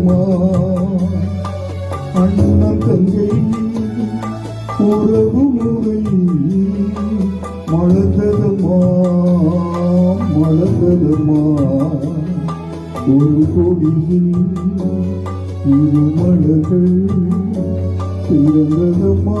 பிறந்ததுமா அண்ணன் தங்கை உறவு முறை மலர்ந்ததுமா மலர்ந்ததுமா. ஒரு கொடியில் இருமலர்கள் பிறந்ததுமா.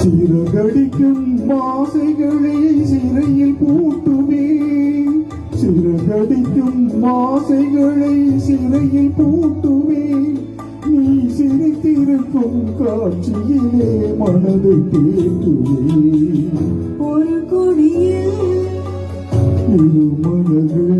சிறகடிக்கும் மாசைகளை சிறையில் பூட்டுவே சிறகடிக்கும் மாசைகளை சிறையில் பூட்டுவே நீ சிரித்திருக்கும் காட்சியிலே மனதை தேற்றுவே ஒரு கொடியில் இரு மனங்கள்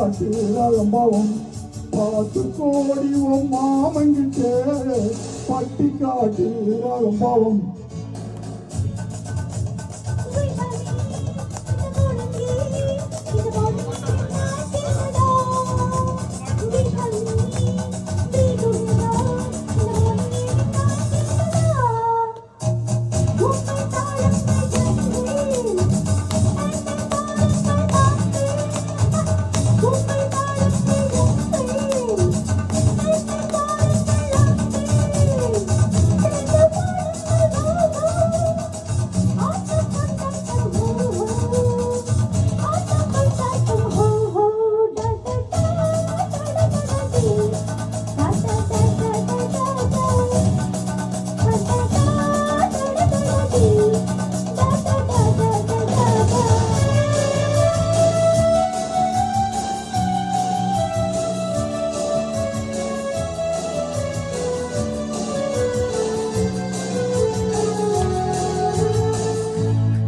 பட்டி பாட்டு கோடி பார்த்து கோடி மாமங்கிட்டு பட்டி காட்டு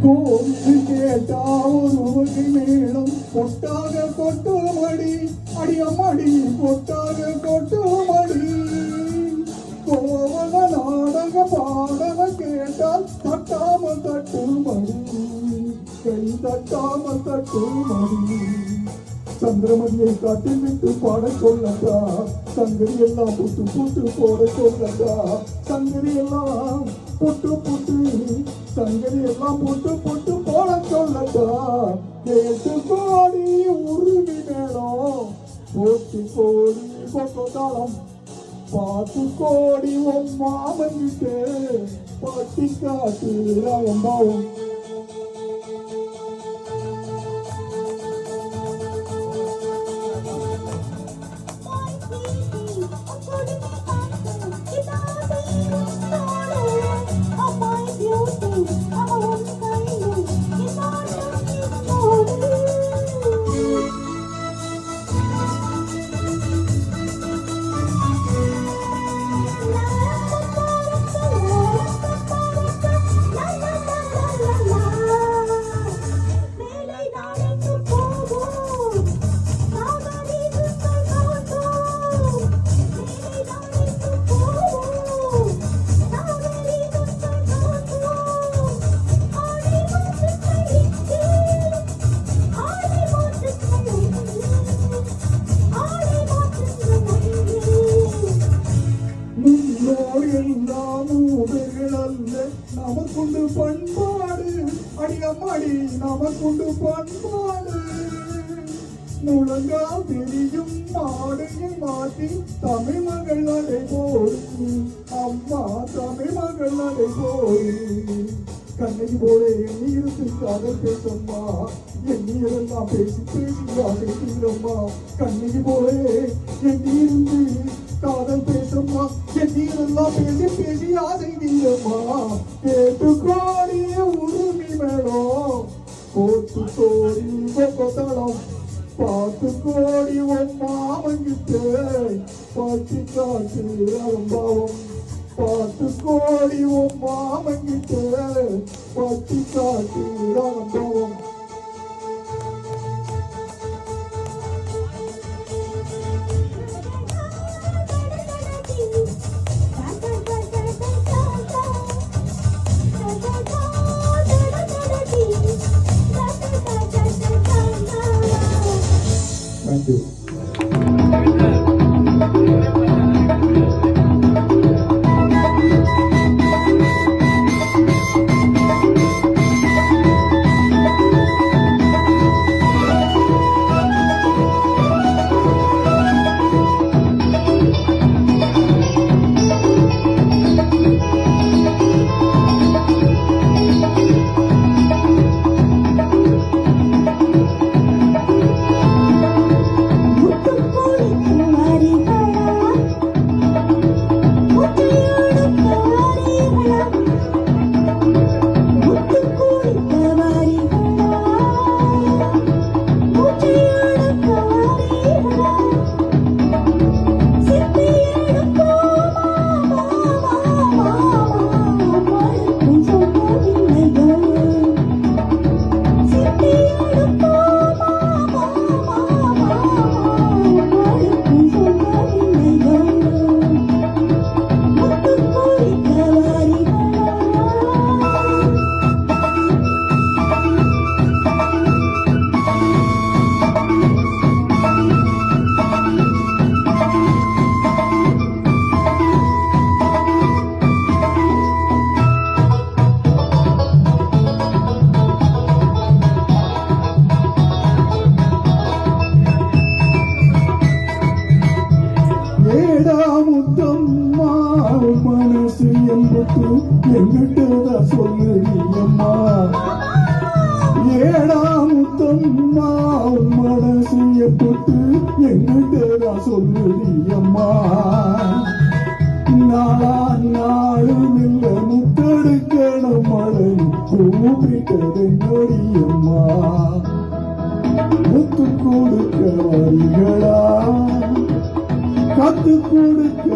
ரகம்பவம் கோவில் கேட்டா ஒரு வகை மேளம் கொட்டாக கொட்டுமடி. அடியம்மடி கொட்டாக கொட்டுமடி. கோவல நாடக பாடல கேட்டால் தட்டாம தட்டுமடி. கை தட்டாம தட்டுமடி. சந்திரமணியை காட்டில் விட்டு பாட சொல்லட்டா. சங்கரி எல்லாம் புட்டு புட்டு போட சொல்லட்டா. சங்கரி எல்லாம் புட்டு புட்டு சங்கரி எல்லாம் போட்டு போட்டு போட சொல்லட்டா கேட்டு கோடி உருவி மேளம் போட்டி கோடி கொட்டாளம் பாட்டு கோடி உன் மாமன் மாமங்கிட்டு பாட்டி காட்டு ராயம்பாவும் முன்னோர் அடியம்மாடி நமக்குண்டு பண்பாடு. முழங்கா தெரியும் மாடையை மாற்றி தமிழ் மகள் நடை போய் அம்மா தமிழ் மகள் நடை போய் கண்ணை போல எண்ணி இருந்து காதல் பேசம்மா. எண்ணி எண்ணியதெல்லாம் பேசி பேசி ஆசைத்தீரம்மா கண்ணை போல எண்ணி இருந்து காதல் பேசம்மா. எண்ணியதெல்லாம் பேசி பேசி ஆசைத்தீரம்மா மாமங்கிட்டு பாட்டி காட்டு அலம்பாவம் தேங்க்யூ ஏடா எம்புத்து எங்கிட்டதா சொல்லு நீ மனசு எம்புத்து எங்கிட்டதா சொல்லு நாளா நாளும் இல்ல முத்தெடுக்கணும் மழை கூப்பிட்டது முத்து கொடுக்க வரிகளா கத்து கொடுக்க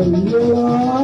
ஐயடா